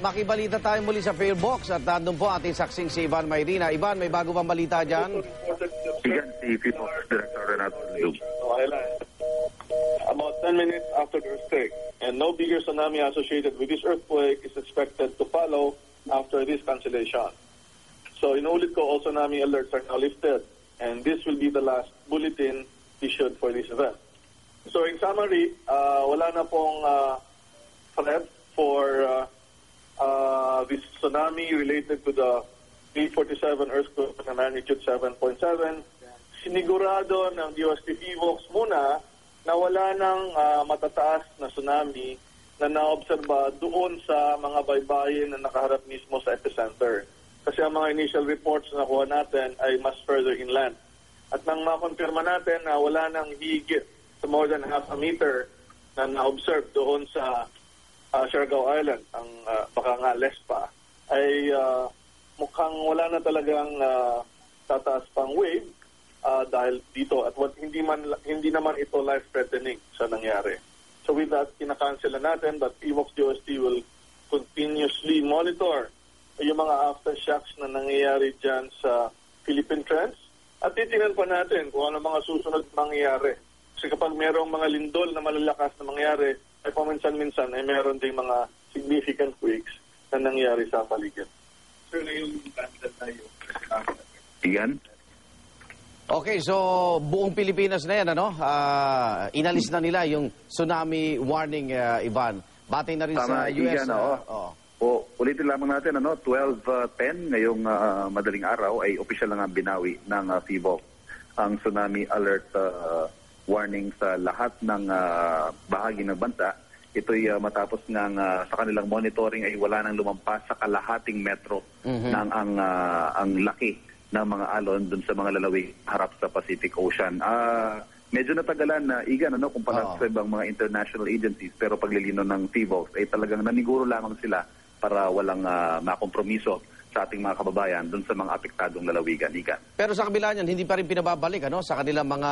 makibalita tayo muli sa Fairbox at nandun po ating saksing si Ivan Mayrina. Ivan, may bago bang balita dyan? Sigan si People Director Renato. Island about 10 minutes after the earthquake. And no bigger tsunami associated with this earthquake is expected to follow after this cancellation. So inulit ko, all tsunami alerts are now lifted. And this will be the last bulletin issued for this event. So in summary, uh, wala na pong uh, threat for uh, uh, tsunami related to the 847 earthquake na magnitude 7.7. Sinigurado ng DOST PVOX muna na wala ng ah, matataas na tsunami na naobserba doon sa mga baybayin na nakaharap mismo sa epicenter. Kasi ang mga initial reports na nakuha natin ay mas further inland. At nang makonfirma natin na wala nang higit sa more than half a meter na na-observe doon sa uh, Siargao Island, ang ah, baka nga less pa, ay ah, mukhang wala na talagang ah, tataas pang wave ah, dahil dito at what, hindi man hindi naman ito life threatening sa nangyari. So with that, kinakancel na natin but PVOX DOST will continuously monitor yung mga aftershocks na nangyayari dyan sa Philippine Trends at titingnan pa natin kung ano mga susunod mangyayari. Kasi kapag merong mga lindol na malalakas na mangyayari, ay paminsan-minsan ay meron ding mga significant quakes na nangyayari sa paligid. Sir, na yung na yung Sigan? Okay, so buong Pilipinas na yan, ano? Ah, inalis na nila yung tsunami warning, ah, Ivan. Batay na rin sa Tama, US. Igan, ah, oo. oo. O, ulitin lamang natin, ano, 12.10 ngayong ah, madaling araw ay opisyal na nga binawi ng uh, FIVOC ang tsunami alert ah, warning sa lahat ng ah, bahagi ng bansa. Ito'y ah, matapos nga ah, sa kanilang monitoring ay wala nang lumampas sa kalahating metro ng ang, ah, ang laki ng mga alon dun sa mga lalawig harap sa Pacific Ocean. Ah, medyo natagalan na igan ano kumpara Oo. sa ibang mga international agencies pero paglilino ng TVOX ay talagang naniguro lamang sila para walang ah, makompromiso sa ating mga kababayan dun sa mga apektadong lalawigan. Igan. Pero sa kabila niyan, hindi pa rin pinababalik ano, sa kanilang mga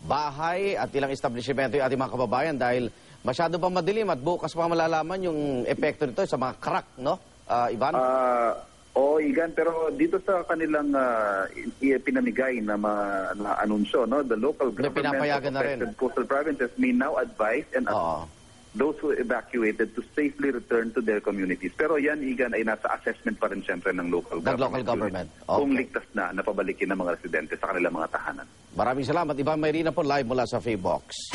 bahay at ilang establishmento yung ating mga kababayan dahil masyado pa madilim at bukas pa malalaman yung epekto nito sa mga crack, no? Ah, Ivan? Ah, oo, Igan, pero dito sa kanilang ah, i- i- pinamigay na, ma, na anunsyo, no, the local government of affected coastal provinces may now advise and Oo. Those who evacuated to safely return to their communities. Pero yan, Igan, ay nasa assessment pa rin siyempre ng local Ng government. local government. Kung Okay. ligtas na, napabalikin ng mga residente sa kanilang mga tahanan. Maraming salamat. Ivan Mayrina po live mula sa Faybox.